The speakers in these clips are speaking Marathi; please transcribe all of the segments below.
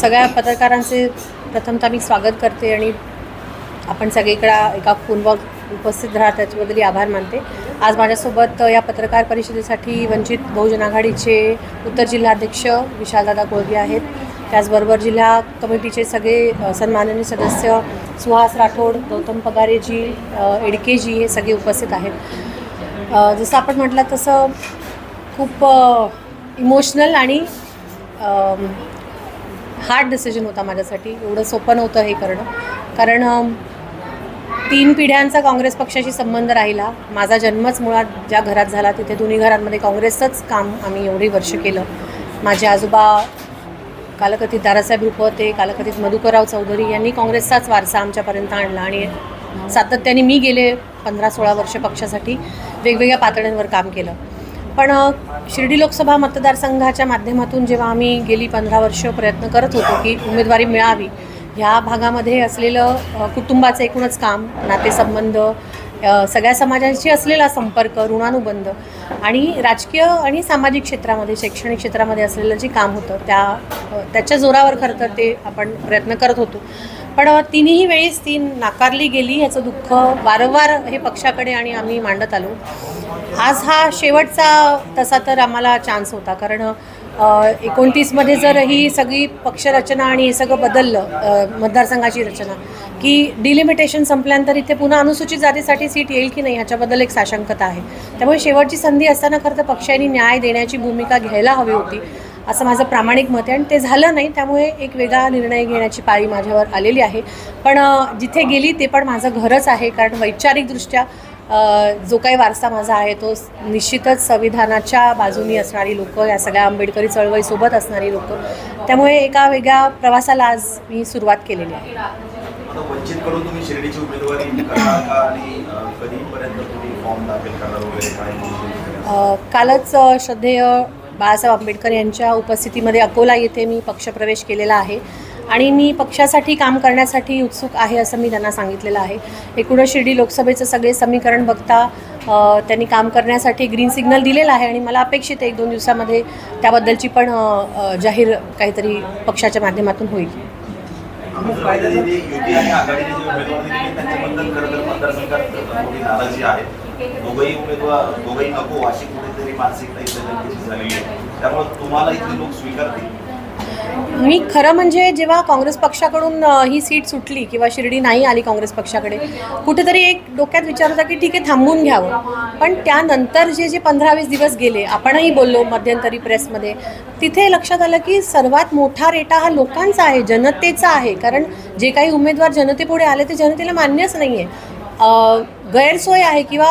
सगळ्या पत्रकारांचे प्रथमतः मी स्वागत करते आणि आपण सगळीकडं एका फोनवर उपस्थित राहा त्याच्याबद्दल आभार मानते. आज माझ्यासोबत या पत्रकार परिषदेसाठी वंचित बहुजन आघाडीचे उत्तर जिल्हाध्यक्ष विशालदादा कोळगे आहेत. त्याचबरोबर जिल्हा कमिटीचे सगळे सन्माननीय सदस्य सुहास राठोड गौतम पगारेजी एडकेजी हे सगळे उपस्थित आहेत. जसं आपण म्हटलं तसं खूप इमोशनल आणि हार्ड डिसिजन होता माझ्यासाठी. एवढं सोपं नव्हतं हे करणं. कारण तीन पिढ्यांचा काँग्रेस पक्षाशी संबंध राहिला. माझा जन्मच मुळात ज्या घरात झाला तिथे दोन्ही घरांमध्ये काँग्रेसचंच काम आम्ही एवढी वर्ष केलं. माझे आजोबा कालकथित दारासाहेब रुपवते कालकथित मधुकरराव चौधरी यांनी काँग्रेसचाच वारसा आमच्यापर्यंत आणला आणि सातत्याने मी गेले पंधरा सोळा वर्ष पक्षासाठी. वेगवेगळ्या पातळ्यांवर काम केलं. पण शिर्डी लोकसभा मतदारसंघाच्या माध्यमातून जेव्हा आम्ही गेली पंधरा वर्ष प्रयत्न करत होतो की उमेदवारी मिळावी ह्या भागामध्ये असलेलं कुटुंबाचं एकूणच काम नातेसंबंध सगळ्या समाजाशी असलेला संपर्क ऋणानुबंध आणि राजकीय आणि सामाजिक क्षेत्रामध्ये शैक्षणिक क्षेत्रामध्ये असलेलं जे काम होतं त्या त्याच्या जोरावर खरं तर ते आपण प्रयत्न करत होतो. पण तिन्ही वेळेस ती नाकारली गेली ह्याचं दुःख वारंवार हे पक्षाकडे आणि आम्ही मांडत आलो. आज हा शेवटचा तसा तर आम्हाला चान्स होता. कारण एकोणतीसमध्ये जर ही सगळी पक्षरचना आणि हे सगळं बदललं मतदारसंघाची रचना की डिलिमिटेशन संपल्यानंतर इथे पुन्हा अनुसूचित जातीसाठी सीट येईल की नाही ह्याच्याबद्दल एक साशंकता आहे. त्यामुळे शेवटची संधी असताना खरं तर पक्षांनी न्याय देण्याची भूमिका घ्यायला हवी होती असं माझं प्रामाणिक मत आहे. आणि ते झालं नाही त्यामुळे एक वेगळा निर्णय घेण्याची पाळी माझ्यावर आलेली आहे. पण जिथे गेली ते पण माझं घरच आहे. कारण वैचारिकदृष्ट्या जो काही वारसा माझा आहे तो निश्चितच संविधानाच्या बाजूनी असणारी लोक या सगळ्या आंबेडकरी चळवळीसोबत असणारी लोक. त्यामुळे एका वेगळ्या प्रवासाला आज मी सुरुवात केलेली आहे. कालच श्रद्धेय बाळासाहेब आंबेडकर यांच्या उपस्थितीमध्ये अकोला येथे मी पक्षप्रवेश केलेला आहे. आणि मी पक्षासाठी काम करण्यासाठी उत्सुक आहे असं मी त्यांना सांगितलेलं आहे. एकूणच शिर्डी लोकसभेचं सगळे समीकरण बघता त्यांनी काम करण्यासाठी ग्रीन सिग्नल दिलेला आहे आणि मला अपेक्षित आहे एक दोन दिवसामध्ये त्याबद्दलची पण जाहीर काहीतरी पक्षाच्या माध्यमातून होईल. जे युती आणि जे उमेदवार दिले त्यांच्याबद्दल खरं तर मतदारसंघात थोडी नाराजी आहे. दोघंही उमेदवार दोघंही नको अशी कुठेतरी मानसिकता इथं जनतेची झालेली आहे. त्यामुळे तुम्हाला इथले लोक स्वीकारतील. मी खरं म्हणजे जेव्हा काँग्रेस पक्षाकडून ही सीट सुटली किंवा शिर्डी नाही आली काँग्रेस पक्षाकडे कुठेतरी एक डोक्यात विचार होता की ठीक आहे थांबून घ्यावं. पण त्यानंतर जे जे पंधरा वीस दिवस गेले आपणही बोललो मध्यंतरी प्रेसमध्ये तिथे लक्षात आलं की सर्वात मोठा रेटा हा लोकांचा आहे जनतेचा आहे. कारण जे काही उमेदवार जनतेपुढे आले ते जनतेला मान्यच नाही आहे गैरसोय आहे किंवा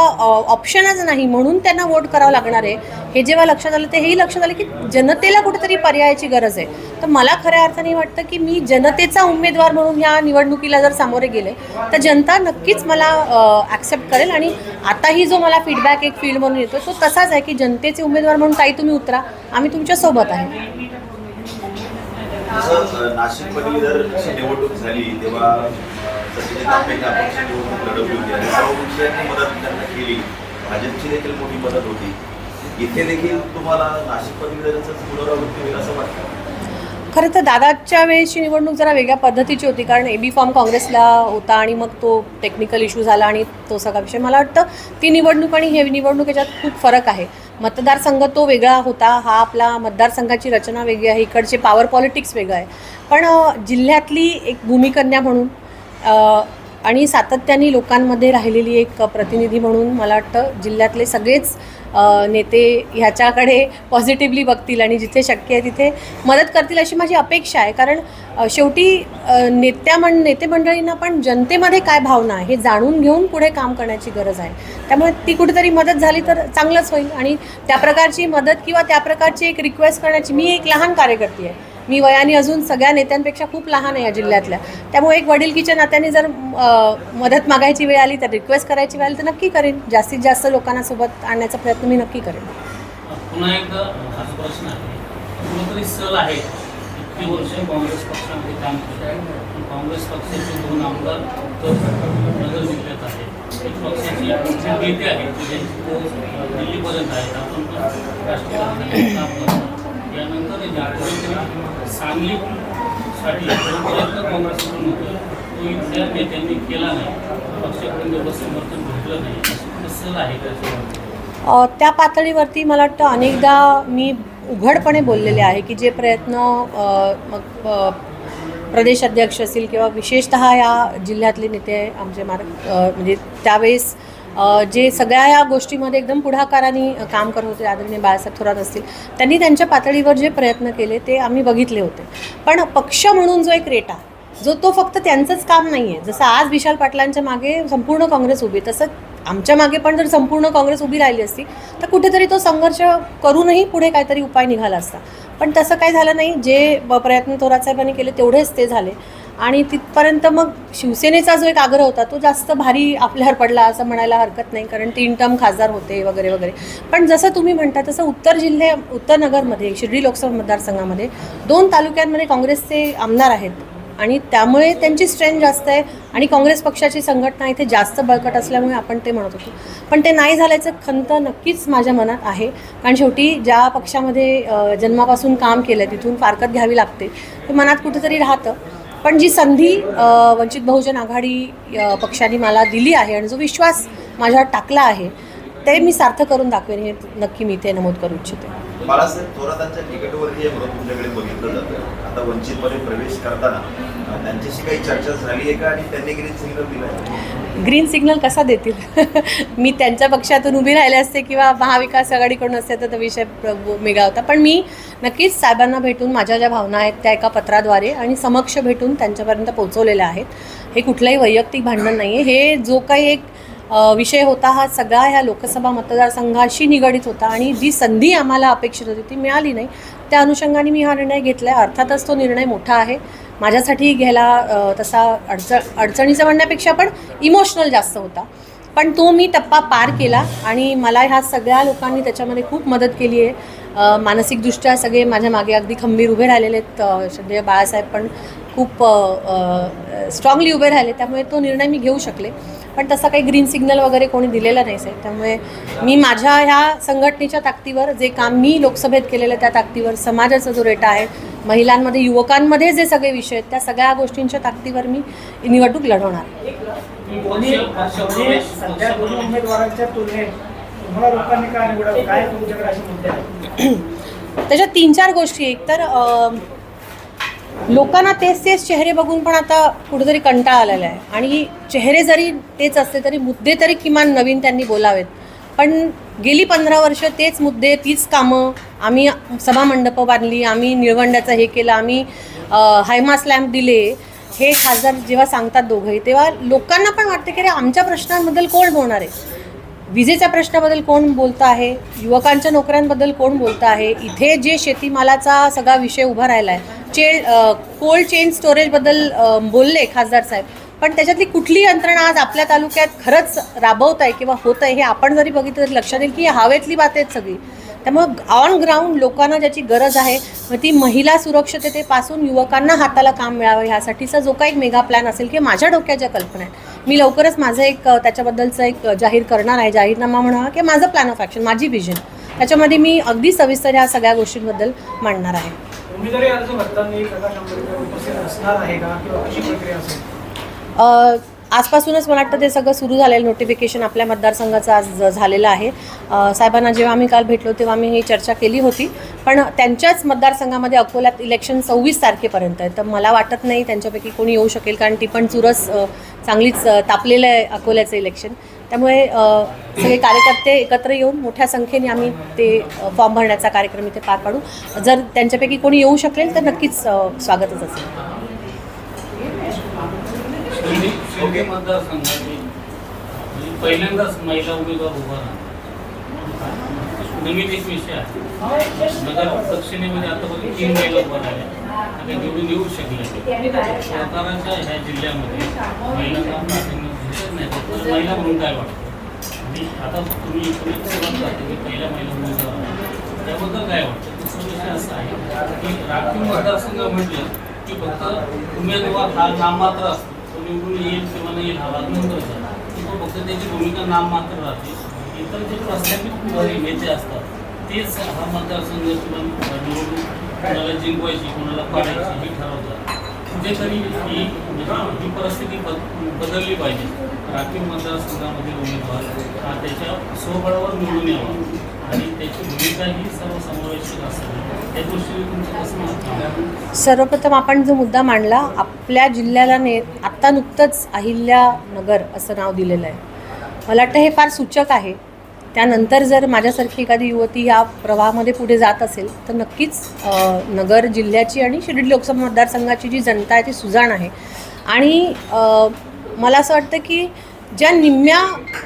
ऑप्शनच नाही म्हणून त्यांना वोट करावं लागणार आहे. हे जेव्हा लक्षात आलं ते हेही लक्षात आलं की जनतेला कुठेतरी पर्यायाची गरज आहे. तर मला खऱ्या अर्थाने वाटतं की मी जनतेचा उमेदवार म्हणून ह्या निवडणुकीला जर सामोरे गेले तर जनता नक्कीच मला ॲक्सेप्ट करेल आणि आताही जो मला फीडबॅक एक फील्ड म्हणून येतो तो तसाच आहे की जनतेचे उमेदवार म्हणून काही तुम्ही उतरा आम्ही तुमच्यासोबत आहे. नाशिकमध्ये जर निवडणूक झाली तेव्हा सचिन तापेंनी अपक्ष निवडणूक लढवली होती आणि सर्व पक्षांनी मदत त्यांना केली. भाजपची देखील मोठी मदत होती. इथे देखील तुम्हाला नाशिक पदवीधरांचं पुनरावृत्ती होईल असं वाटतं? खरं तर दादाच्या वेळेची निवडणूक जरा वेगळ्या पद्धतीची होती कारण ए बी फॉर्म काँग्रेसला होता आणि मग तो टेक्निकल इश्यू झाला आणि तो सगळा विषय. मला वाटतं ती निवडणूक आणि हे निवडणूक याच्यात खूप फरक आहे. मतदारसंघ तो वेगळा होता हा आपला मतदारसंघाची रचना वेगळी आहे इकडचे पॉवर पॉलिटिक्स वेगळं आहे. पण जिल्ह्यातली एक भूमिकन्या म्हणून आणि सातत्याने लोकांमध्ये राहिलेली एक प्रतिनिधी म्हणून मला वाटतं जिल्ह्यातले सगळेच नेते ह्याच्याकडे पॉझिटिव्हली बघतील आणि जिथे शक्य आहे तिथे मदत करतील अशी माझी अपेक्षा आहे. कारण शेवटी नेत्या मं नेते मंडळींना पण जनतेमध्ये काय भावना आहे हे जाणून घेऊन पुढे काम करण्याची गरज आहे. त्यामुळे ती कुठेतरी मदत झाली तर चांगलंच होईल आणि त्या प्रकारची मदत किंवा त्या प्रकारची एक रिक्वेस्ट करण्याची मी एक लहान कार्यकर्ती आहे. मी वयाने अजून सगळ्या नेत्यांपेक्षा खूप लहान आहे या जिल्ह्यातल्या. त्यामुळे एक वडीलकीच्या नात्याने जर मदत मागायची वेळ आली तर रिक्वेस्ट करायची वेळ आली तर नक्की करेन. जास्तीत जास्त लोकांना सोबत आणण्याचा प्रयत्न मी नक्की करेन. पुन्हा एकदा हाच प्रश्न आहे. कुठंतरी सल आहे इतकी वर्ष काँग्रेस पक्षामध्ये काम केलं पण काँग्रेस पक्षाचे दोन आमदार नगर जिल्ह्यात आहेत. एक पक्षाची जी नेते आहेत जे दिल्लीपर्यंत आहेत. आपण पण काम करतो यानंतर यात्रेच्या सांगलीसाठी प्रयत्न काँग्रेसकडून होतो. तो इथल्या नेत्यांनी केला नाही. पक्षाकडून तेवढं समर्थन भेटलं नाही. कसं आहे का त्या पातळीवरती मला वाटतं अनेकदा मी उघडपणे बोललेले आहे की जे प्रयत्न मग प्रदेश अध्यक्ष असतील किंवा विशेषतः या जिल्ह्यातले नेते आमचे मार्ग म्हणजे त्यावेळेस जे सगळ्या या गोष्टीमध्ये एकदम पुढाकाराने काम करत होते आदरणीय बाळासाहेब थोरात असतील त्यांनी त्यांच्या पातळीवर जे प्रयत्न केले ते आम्ही बघितले होते. पण पक्ष म्हणून जो एक रेटा जो तो फक्त त्यांचंच काम नाही आहे जसं आज विशाल पाटलांच्या मागे संपूर्ण काँग्रेस उभी तसं आमच्या मागे पण जर संपूर्ण काँग्रेस उभी राहिली असती तर कुठेतरी तो संघर्ष करूनही पुढे काहीतरी उपाय निघाला असता. पण तसं काही झालं नाही. जे प्रयत्न थोरात साहेबांनी केले तेवढेच ते झाले. आणि तिथपर्यंत मग शिवसेनेचा जो एक आग्रह होता तो जास्त भारी आपल्यावर पडला असं म्हणायला हरकत नाही कारण तीन टर्म खासदार होते वगैरे वगैरे. पण जसं तुम्ही म्हणता तसं उत्तर जिल्हे उत्तर नगरमध्ये शिर्डी लोकसभा मतदारसंघामध्ये दोन तालुक्यांमध्ये काँग्रेसचे आमदार आहेत. आणि त्यामुळे त्यांची स्ट्रेंथ जास्त आहे आणि काँग्रेस पक्षाची संघटना इथे जास्त बळकट असल्यामुळे आपण ते म्हणत होतो. पण ते नाही झाल्याचं खंत नक्कीच माझ्या मनात आहे. कारण शेवटी ज्या पक्षामध्ये जन्मापासून काम केलं तिथून फारकत घ्यावी लागते. ते मनात कुठेतरी राहतं. पण जी संधी वंचित बहुजन आघाडी पक्षाने मला दिली आहे आणि जो विश्वास माझ्यावर टाकला आहे ते मी सार्थ करून दाखवेन हे नक्की मी इथे नमूद करू इच्छिते. बाळासाहेब थोरातांच्या तिकीटवरती हे म्हणून तुमच्याकडे बघितलं जातं. आता वंचितमध्ये प्रवेश करताना अं, त्यांच्याशी काही चर्चा झाली आहे का आणि त्यांनी ग्रीन सिग्नल दिला ग्रीन सिग्नल कसा देतील? मी त्यांच्या पक्षातून उभी राहिले असते किंवा महाविकास आघाडीकडून असते तर तो विषय होता. पण मी नक्कीच साहेबांना भेटून माझ्या ज्या भावना आहेत त्या एका पत्राद्वारे आणि समक्ष भेटून त्यांच्यापर्यंत पोहोचवलेल्या आहेत. हे कुठलंही वैयक्तिक भांडण नाही आहे हे जो काही एक विषय होता हा सगळा ह्या लोकसभा मतदारसंघाशी निगडीत होता आणि जी संधी आम्हाला अपेक्षित होती ती मिळाली नाही त्या अनुषंगाने मी हा निर्णय घेतला आहे अर्थातच तो निर्णय मोठा आहे. माझ्यासाठी घ्यायला तसा अडचण अडचणीचं म्हणण्यापेक्षा पण इमोशनल जास्त होता. पण तो मी टप्पा पार केला आणि मला ह्या सगळ्या लोकांनी त्याच्यामध्ये खूप मदत केली आहे. मानसिकदृष्ट्या सगळे माझ्या मागे अगदी खंबीर उभे राहिलेले आहेत. श्रद्धेय बाळासाहेब पण खूप स्ट्रॉंगली उभे राहिले. त्यामुळे तो निर्णय मी घेऊ शकले. पण तसा काही ग्रीन सिग्नल वगैरे कोणी दिलेला नाही साहेब. त्यामुळे मी माझ्या ह्या संघटनेच्या ताकदीवर जे काम मी लोकसभेत केलेलं त्या ताकदीवर समाजाचा जो रेटा आहे महिलांमध्ये युवकांमध्ये जे सगळे विषय आहेत त्या सगळ्या गोष्टींच्या ताकदीवर मी निवडणूक लढवणार. त्याच्या त्याच्यात तीन चार गोष्टी. एक तर लोकांना तेच तेच चेहरे बघून पण आता कुठेतरी कंटाळा आलेला आहे. आणि चेहरे जरी तेच असले तरी मुद्दे तरी किमान नवीन त्यांनी बोलावेत. पण गेली पंधरा वर्ष तेच मुद्दे तीच कामं आम्ही सभामंडपं बांधली आम्ही निळवंड्याचं हे केलं आम्ही हायमा हायमास लॅम्प दिले हे खासदार जेव्हा सांगतात दोघंही तेव्हा लोकांना पण वाटतं की अरे आमच्या प्रश्नांबद्दल कोण बोलणार आहे? विजेच्या प्रश्नाबद्दल कोण बोलतं आहे? युवकांच्या नोकऱ्यांबद्दल कोण बोलतं आहे? इथे जे शेतीमालाचा सगळा विषय उभा राहिला आहे चे कोल्ड चेन स्टोरेजबद्दल बोलले खासदार साहेब. पण त्याच्यातली कुठली यंत्रणा आज आपल्या तालुक्यात खरंच राबवत आहे किंवा होत आहे हे आपण जरी बघितलं तरी लक्षात येईल की हवेतली बात आहेत सगळी. त्यामुळं ऑन ग्राउंड लोकांना ज्याची गरज आहे मग ती महिला सुरक्षिततेपासून युवकांना हाताला काम मिळावं ह्यासाठीचा जो काही मेगा प्लॅन असेल किंवा माझ्या डोक्यात ज्या कल्पना आहेत. मी लवकरच माझं एक त्याच्याबद्दलचं एक जाहीर करणार आहे जाहीरनामा म्हणा किंवा माझं प्लॅन ऑफ ॲक्शन माझी विजन त्याच्यामध्ये मी अगदी सविस्तर ह्या सगळ्या गोष्टींबद्दल मांडणार आहे. उमेदवारी अर्ज भरताना प्रकाश आंबेडकर उपस्थित असणार आहे का? किंवा कशी प्रक्रिया असेल? आजपासूनच मला वाटतं ते सगळं सुरू झालेलं नोटिफिकेशन आपल्या मतदारसंघाचं आज झालेलं आहे. साहेबांना जेव्हा आम्ही काल भेटलो तेव्हा आम्ही ही चर्चा केली होती. पण त्यांच्याच मतदारसंघामध्ये अकोल्यात इलेक्शन सव्वीस तारखेपर्यंत आहे. तर मला वाटत नाही त्यांच्यापैकी कोणी येऊ शकेल कारण ती पण चुरस चांगलीच तापलेलं आहे अकोल्याचं इलेक्शन त्यामुळे सगळे कार्यकर्ते एकत्र येऊन मोठ्या संख्येने आम्ही ते फॉर्म भरण्याचा कार्यक्रम इथे पार पाडू. जर त्यांच्यापैकी कोणी येऊ शकेल तर नक्कीच स्वागतच असेल. शिर्डी शिर्डी म्हणजे पहिल्यांदाच महिला उमेदवार उभा राहणार. नवीन एक विषय आहे. नगर दक्षिणेमध्ये आतापर्यंत तीन महिला उभा राहिल्या. आणि निवडून येऊ शकल्या साताराच्या ह्या जिल्ह्यामध्ये महिलांना प्राधान्य दिसत नाही. तर महिला म्हणून काय वाटतं? आणि आता तुम्ही इकडे सुरुवात करता की पहिल्या महिला उमेदवार त्याबद्दल काय वाटतं? दुसरा विषय असा आहे की राखीव मतदारसंघ म्हटलं की फक्त उमेदवार हा नाममात्र असतो. निवडून येईल किंवा नाही येईल हा भाग नंतरचा की तो फक्त त्याची भूमिका नाम मात्र राहते इतर जे प्रस्थापित नेते असतात तेच हा मतदारसंघ किंवा निवडणूक कोणाला जिंकवायची कोणाला पाडायची हे ठरवतात. कुठेतरी ही म्हणजे ही परिस्थिती बदलली पाहिजे. राखीव मतदारसंघामधील उमेदवार हा त्याच्या स्वबळावर निवडून यावा. आणि त्याची भूमिका ही सर्वसमावेशक असावी. त्या दृष्टीने तुमचं कसं सर्वप्रथम आपण जो मुद्दा मांडला आपल्या जिल्ह्याला ने आत्ता नुकतंच अहिल्या नगर असं नाव दिलेलं आहे. मला वाटतं हे फार सूचक आहे. त्यानंतर जर माझ्यासारखी एखादी युवती या प्रवाहामध्ये पुढे जात असेल तर नक्कीच नगर जिल्ह्याची आणि शिर्डी लोकसभा मतदारसंघाची जी जनता आहे ती सुजाण आहे. आणि मला असं वाटतं की ज्या निम्म्या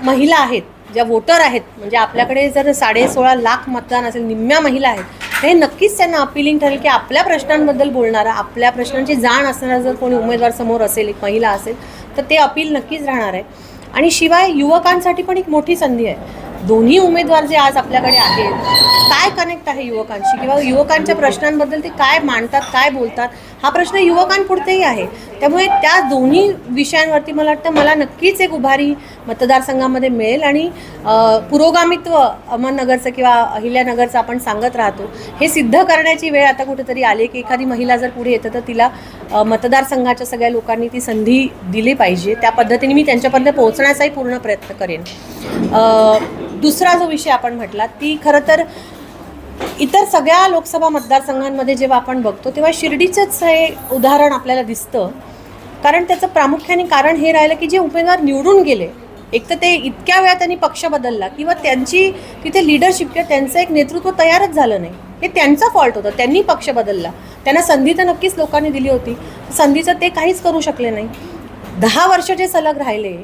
महिला आहेत ज्या वोटर आहेत म्हणजे आपल्याकडे जर साडे सोळा लाख मतदान असेल निम्म्या महिला आहेत हे नक्कीच त्यांना अपिलिंग ठरेल की आपल्या प्रश्नांबद्दल बोलणारा आपल्या प्रश्नांची जाण असणारा जर कोणी उमेदवार समोर असेल एक महिला असेल तर ते अपील नक्कीच राहणार आहे. आणि शिवाय युवकांसाठी पण एक मोठी संधी आहे. दोन्ही उमेदवार जे आज आपल्याकडे आहेत काय कनेक्ट आहे युवकांशी? किंवा युवकांच्या प्रश्नांबद्दल ते काय मांडतात काय बोलतात? हा प्रश्न युवकांपुढतेही आहे. त्यामुळे त्या दोन्ही विषयांवरती मला वाटतं मला नक्कीच एक उभारी मतदारसंघामध्ये मिळेल आणि पुरोगामित्व अहमदनगरचं किंवा अहिल्यानगरचं आपण सांगत राहतो. हे सिद्ध करण्याची वेळ आता कुठेतरी आली की एखादी महिला जर पुढे येतं तर तिला मतदारसंघाच्या सगळ्या लोकांनी ती संधी दिली पाहिजे. त्या पद्धतीने मी त्यांच्यापर्यंत पोहोचण्याचाही पूर्ण प्रयत्न करेन. दुसरा जो विषय आपण म्हटला ती खरं तर इतर सगळ्या लोकसभा मतदारसंघांमध्ये जेव्हा आपण बघतो तेव्हा शिर्डीचंच हे उदाहरण आपल्याला दिसतं. कारण त्याचं प्रामुख्याने कारण हे राहिलं की जे उमेदवार निवडून गेले एक तर ते इतक्या वेळा त्यांनी पक्ष बदलला किंवा त्यांची तिथे लिडरशिप किंवा त्यांचं एक नेतृत्व तयारच झालं नाही. हे त्यांचा फॉल्ट होता. त्यांनी पक्ष बदलला. त्यांना संधी तर नक्कीच लोकांनी दिली होती. संधीचं ते काहीच करू शकले नाही. दहा वर्ष जे सलग राहिले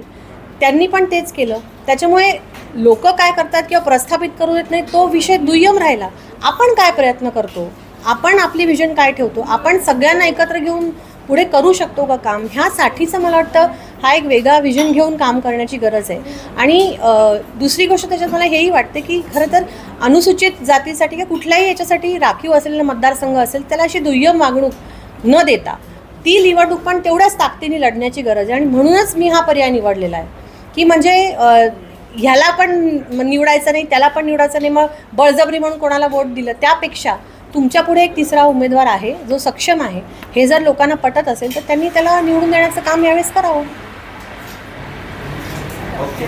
त्यांनी पण तेच केलं. त्याच्यामुळे लोक काय करतात किंवा प्रस्थापित करू देत नाही तो विषय दुय्यम राहिला. आपण काय प्रयत्न करतो? आपण आपली विजन काय ठेवतो? आपण सगळ्यांना एकत्र घेऊन पुढे करू शकतो का काम? ह्यासाठीचं मला वाटतं हा एक वेगळा विजन घेऊन काम करण्याची गरज आहे. आणि दुसरी गोष्ट त्याच्यात मला हेही वाटते की खरं तर अनुसूचित जातीसाठी किंवा कुठल्याही याच्यासाठी राखीव असलेला मतदारसंघ असेल त्याला अशी दुय्यम वागणूक न देता ती निवडणूक पण तेवढ्याच ताकदीने लढण्याची गरज आहे. आणि म्हणूनच मी हा पर्याय निवडलेला आहे. की म्हणजे ह्याला पण निवडायचं नाही त्याला पण निवडायचं नाही मग बळजबरी म्हणून कोणाला वोट दिलं? त्यापेक्षा तुमच्यापुढे एक तिसरा उमेदवार आहे जो सक्षम आहे हे जर लोकांना पटत असेल तर त्यांनी त्याला निवडून देण्याचं काम यावेळेस करावं. ओके.